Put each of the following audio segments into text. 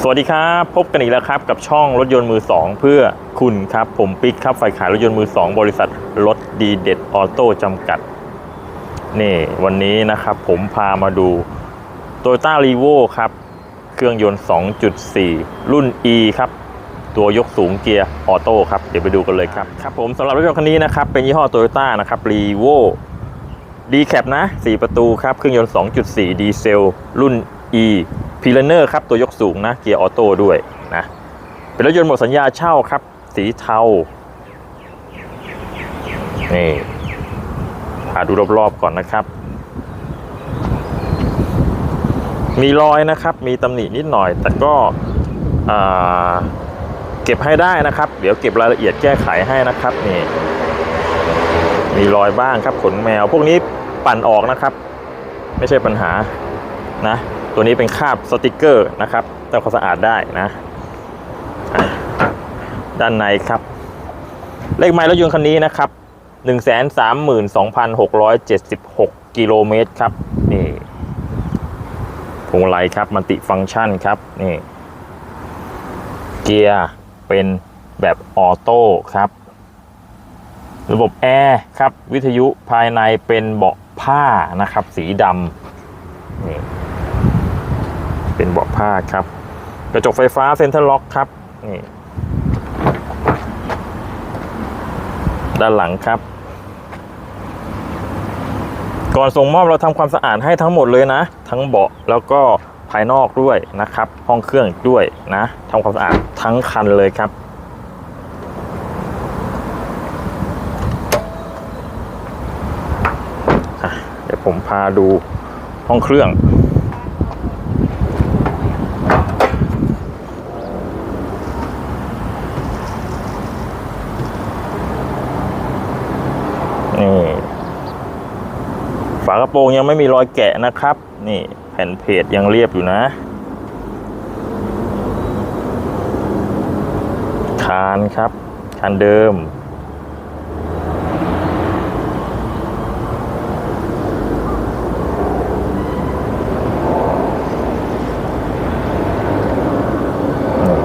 สวัสดีครับ พบกันอีกแล้วครับ กับช่องรถยนต์มือ 2 เพื่อคุณครับ ผมปิ๊กครับฝ่ายขายรถยนต์มือ 2 บริษัทรถดีเด็ดออโต้จำกัด นี่วันนี้นะครับผมพามาดู t o y ต้า r ีโวครับ เครื่องยนต์ 2.4 รุ่น E ครับ ตัวยกสูงเกียร์ออโต้ครับ เดี๋ยวไปดูกันเลยครับครับผมสำหรับรถยนต์คันนี้นะครับ เป็นยี่ห้อ Toyota นะครับ r e v o d c a p นะ 4 ประตูครับ เครื่องยนต์ 2.4 ดีเซล รุ่น E p i l a n e r ครับ ตัวยกสูงนะ เกียร์ออโต้ด้วยนะ เป็นรถยนต์หมดสัญญาเช่าครับ สีเทา นี่พาดูรอบๆก่อนนะครับ มีรอยนะครับ มีตำหนินิดหน่อย แต่ก็เก็บให้ได้นะครับ เดี๋ยวเก็บรายละเอียดแก้ไขให้นะครับนี่มีรอยบ้างครับขนแมว พวกนี้ปั่นออกนะครับ ไม่ใช่ปัญหานะ ตัวนี้เป็นคาบสติกเกอร์นะครับทำความสะอาดได้นะ ด้านในครับ เลขไมล์รถยนต์คันนี้นะครับ 132,676 กิโลเมตรครับ นี่พวงมาลัยครับ มันติฟังก์ชันครับ นี่ เกียร์เป็นแบบออโต้ครับ ระบบแอร์ครับ วิทยุภายในเป็นเบาะผ้านะครับ สีดำ เป็นเบาะผ้าครับ กระจกไฟฟ้าเซ็นทรัลล็อกครับนี่ด้านหลังครับ ก่อนส่งมอบเราทำความสะอาดให้ทั้งหมดเลยนะ ทั้งเบาะแล้วก็ภายนอกด้วยนะครับ ห้องเครื่องด้วยนะทำความสะอาดทั้งคันเลยครับเดี๋ยวผมพาดูห้องเครื่อง นี่ฝากระโปรงยังไม่มีรอยแกะนะครับ นี่แผ่นเพจยังเรียบอยู่นะ คานครับ คานเดิม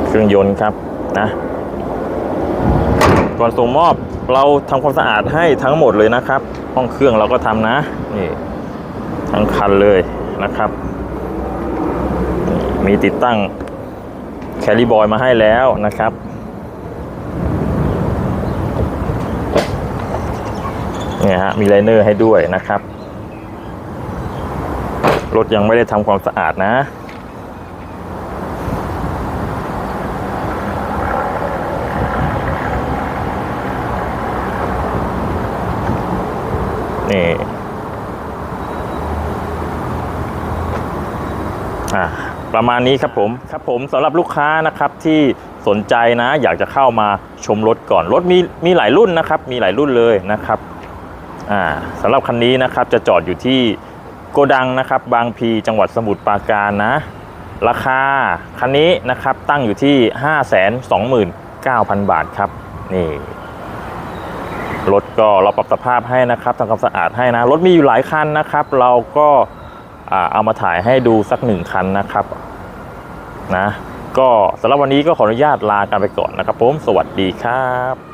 เครื่องยนต์ครับนะ ก่อนส่งมอบเราทำความสะอาดให้ทั้งหมดเลยนะครับ ห้องเครื่องเราก็ทำนะนี่ทั้งคันเลยนะครับ มีติดตั้งแคลิบอยมาให้แล้วนะครับเนี่ยฮะมีไลเนอร์ให้ด้วยนะครับ รถยังไม่ได้ทำความสะอาดนะ นี่ประมาณนี้ครับผมครับผมสำหรับลูกค้านะครับที่สนใจนะ อยากจะเข้ามาชมรถก่อนรถมีมีหลายรุ่นนะครับ มีหลายรุ่นเลยนะครับอ่าสำหรับคันนี้นะครับจะจอดอยู่ที่โกดังนะครับ บางพีจังหวัดสมุทรปราการนะ ราคาคันนี้นะครับตั้งอยู่ที่ 529,000 บาทครับนี่ รถก็เราปรับสภาพให้นะครับทำความสะอาดให้นะรถมีอยู่หลายคันนะครับ เราก็เอามาถ่ายให้ดูสักหนึ่งคันนะครับนะก็สำหรับวันนี้ก็ขออนุญาตลากันไปก่อนนะครับผมสวัสดีครับ